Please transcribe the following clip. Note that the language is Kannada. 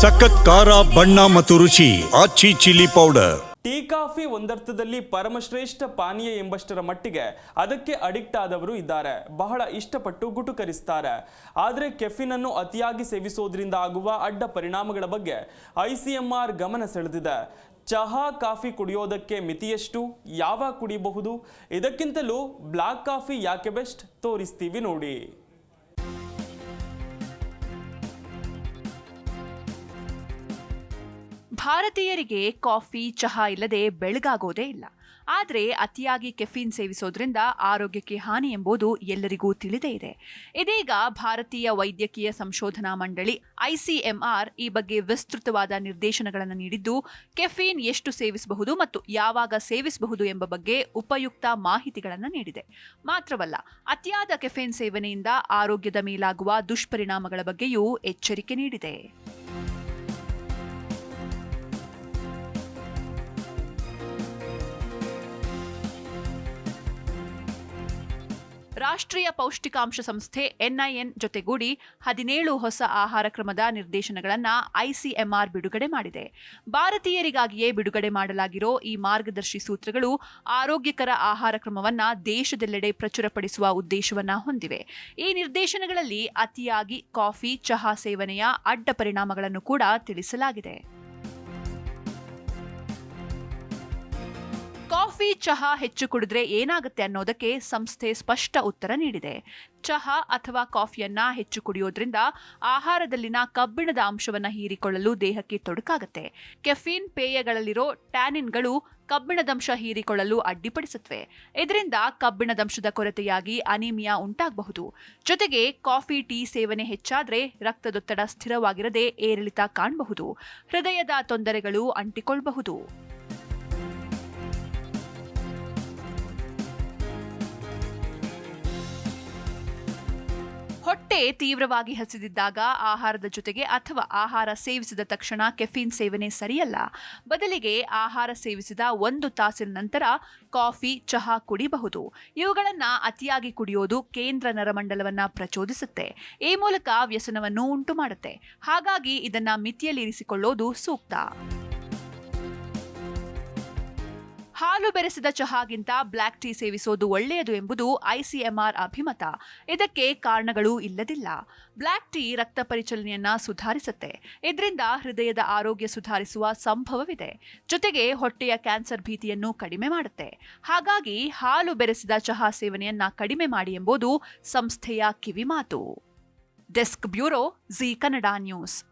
ಸಖತ್ ಖಾರ, ಬಣ್ಣ ಮತ್ತು ರುಚಿ, Aachi chilli powder. Tea, coffee ಒಂದರ್ಥದಲ್ಲಿ ಪರಮಶ್ರೇಷ್ಠ ಪಾನೀಯ ಎಂಬಷ್ಟರ ಮಟ್ಟಿಗೆ ಅದಕ್ಕೆ ಅಡಿಕ್ಟ್ ಆದವರು ಇದ್ದಾರೆ. ಬಹಳ ಇಷ್ಟಪಟ್ಟು ಗುಟುಕರಿಸ್ತಾರೆ. ಆದರೆ ಕೆಫಿನ್ ಅನ್ನು ಅತಿಯಾಗಿ ಸೇವಿಸೋದ್ರಿಂದ ಆಗುವ ಅಡ್ಡ ಪರಿಣಾಮಗಳ ಬಗ್ಗೆ ಐಸಿಎಂಆರ್ ಗಮನ ಸೆಳೆದಿದೆ. ಚಹಾ, ಕಾಫಿ ಕುಡಿಯೋದಕ್ಕೆ ಮಿತಿಯಷ್ಟು? ಯಾವಾಗ ಕುಡಿಯಬಹುದು ಇದಕ್ಕಿಂತಲೂ ಬ್ಲಾಕ್ ಕಾಫಿ ಯಾಕೆ ಬೆಸ್ಟ್? ತೋರಿಸ್ತೀವಿ ನೋಡಿ. ಭಾರತೀಯರಿಗೆ ಕಾಫಿ, ಚಹಾ ಇಲ್ಲದೆ ಬೆಳಗಾಗೋದೇ ಇಲ್ಲ. ಆದರೆ ಅತಿಯಾಗಿ ಕೆಫೀನ್ ಸೇವಿಸೋದ್ರಿಂದ ಆರೋಗ್ಯಕ್ಕೆ ಹಾನಿ ಎಂಬುದು ಎಲ್ಲರಿಗೂ ತಿಳಿದೇ ಇದೆ. ಇದೀಗ ಭಾರತೀಯ ವೈದ್ಯಕೀಯ ಸಂಶೋಧನಾ ಮಂಡಳಿ ಐಸಿಎಂಆರ್ ಈ ಬಗ್ಗೆ ವಿಸ್ತೃತವಾದ ನಿರ್ದೇಶನಗಳನ್ನು ನೀಡಿದ್ದು, ಕೆಫೀನ್ ಎಷ್ಟು ಸೇವಿಸಬಹುದು ಮತ್ತು ಯಾವಾಗ ಸೇವಿಸಬಹುದು ಎಂಬ ಬಗ್ಗೆ ಉಪಯುಕ್ತ ಮಾಹಿತಿಗಳನ್ನು ನೀಡಿದೆ. ಮಾತ್ರವಲ್ಲ, ಅತಿಯಾದ ಕೆಫೀನ್ ಸೇವನೆಯಿಂದ ಆರೋಗ್ಯದ ಮೇಲಾಗುವ ದುಷ್ಪರಿಣಾಮಗಳ ಬಗ್ಗೆಯೂ ಎಚ್ಚರಿಕೆ ನೀಡಿದೆ. ರಾಷ್ಟ್ರೀಯ ಪೌಷ್ಟಿಕಾಂಶ ಸಂಸ್ಥೆ ಎನ್ಐಎನ್ ಜೊತೆಗೂಡಿ ಹದಿನೇಳು ಹೊಸ ಆಹಾರ ಕ್ರಮದ ನಿರ್ದೇಶನಗಳನ್ನು ಐಸಿಎಂಆರ್ ಬಿಡುಗಡೆ ಮಾಡಿದೆ. ಭಾರತೀಯರಿಗಾಗಿಯೇ ಬಿಡುಗಡೆ ಮಾಡಲಾಗಿರೋ ಈ ಮಾರ್ಗದರ್ಶಿ ಸೂತ್ರಗಳು ಆರೋಗ್ಯಕರ ಆಹಾರ ಕ್ರಮವನ್ನು ದೇಶದೆಲ್ಲೆಡೆ ಪ್ರಚುರಪಡಿಸುವ ಉದ್ದೇಶವನ್ನು ಹೊಂದಿವೆ. ಈ ನಿರ್ದೇಶನಗಳಲ್ಲಿ ಅತಿಯಾಗಿ ಕಾಫಿ, ಚಹಾ ಸೇವನೆಯ ಅಡ್ಡ ಪರಿಣಾಮಗಳನ್ನು ಕೂಡ ತಿಳಿಸಲಾಗಿದೆ. ಕಾಫಿ, ಚಹಾ ಹೆಚ್ಚು ಕುಡಿದ್ರೆ ಏನಾಗುತ್ತೆ ಅನ್ನೋದಕ್ಕೆ ಸಂಸ್ಥೆ ಸ್ಪಷ್ಟ ಉತ್ತರ ನೀಡಿದೆ. ಚಹಾ ಅಥವಾ ಕಾಫಿಯನ್ನ ಹೆಚ್ಚು ಕುಡಿಯೋದ್ರಿಂದ ಆಹಾರದಲ್ಲಿನ ಕಬ್ಬಿಣದ ಅಂಶವನ್ನ ಹೀರಿಕೊಳ್ಳಲು ದೇಹಕ್ಕೆ ತೊಡಕಾಗುತ್ತೆ. ಕೆಫೀನ್ ಪೇಯಗಳಲ್ಲಿರೋ ಟ್ಯಾನಿನ್ಗಳು ಕಬ್ಬಿಣದಂಶ ಹೀರಿಕೊಳ್ಳಲು ಅಡ್ಡಿಪಡಿಸುತ್ತವೆ. ಇದರಿಂದ ಕಬ್ಬಿಣದಂಶದ ಕೊರತೆಯಾಗಿ ಅನಿಮಿಯಾ ಉಂಟಾಗಬಹುದು. ಜೊತೆಗೆ ಕಾಫಿ, ಟೀ ಸೇವನೆ ಹೆಚ್ಚಾದ್ರೆ ರಕ್ತದೊತ್ತಡ ಸ್ಥಿರವಾಗಿರದೆ ಏರಿಳಿತ ಕಾಣಬಹುದು. ಹೃದಯದ ತೊಂದರೆಗಳು ಅಂಟಿಕೊಳ್ಳಬಹುದು ಹೊಟ್ಟೆ ತೀವ್ರವಾಗಿ ಹಸಿದಿದ್ದಾಗ ಆಹಾರದ ಜೊತೆಗೆ ಅಥವಾ ಆಹಾರ ಸೇವಿಸಿದ ತಕ್ಷಣ ಕೆಫೀನ್ ಸೇವನೆ ಸರಿಯಲ್ಲ. ಬದಲಿಗೆ ಆಹಾರ ಸೇವಿಸಿದ ಒಂದು ತಾಸಿನ ನಂತರ ಕಾಫಿ, ಚಹಾ ಕುಡಿಬಹುದು. ಇವುಗಳನ್ನ ಅತಿಯಾಗಿ ಕುಡಿಯೋದು ಕೇಂದ್ರ ನರಮಂಡಲವನ್ನ ಪ್ರಚೋದಿಸುತ್ತೆ. ಈ ಮೂಲಕ ವ್ಯಸನವನ್ನು ಉಂಟು ಮಾಡುತ್ತೆ ಹಾಗಾಗಿ ಇದನ್ನ ಮಿತಿಯಲ್ಲಿರಿಸಿಕೊಳ್ಳೋದು ಸೂಕ್ತ. ಹಾಲು ಬೆರೆಸಿದ ಚಹಾಗಿಂತ ಬ್ಲ್ಯಾಕ್ ಟೀ ಸೇವಿಸೋದು ಒಳ್ಳೆಯದು ಎಂಬುದು ಐಸಿಎಂಆರ್ ಅಭಿಮತ. ಇದಕ್ಕೆ ಕಾರಣಗಳು ಇಲ್ಲದಿಲ್ಲ. ಬ್ಲ್ಯಾಕ್ ಟೀ ರಕ್ತ ಪರಿಚಲನೆಯನ್ನ ಸುಧಾರಿಸುತ್ತೆ. ಇದರಿಂದ ಹೃದಯದ ಆರೋಗ್ಯ ಸುಧಾರಿಸುವ ಸಂಭವವಿದೆ. ಜೊತೆಗೆ ಹೊಟ್ಟೆಯ ಕ್ಯಾನ್ಸರ್ ಭೀತಿಯನ್ನು ಕಡಿಮೆ ಮಾಡುತ್ತೆ. ಹಾಗಾಗಿ ಹಾಲು ಬೆರೆಸಿದ ಚಹಾ ಸೇವನೆಯನ್ನ ಕಡಿಮೆ ಮಾಡಿ ಎಂಬುದು ಸಂಸ್ಥೆಯ ಕಿವಿಮಾತು. Desk bureau G Kannada news.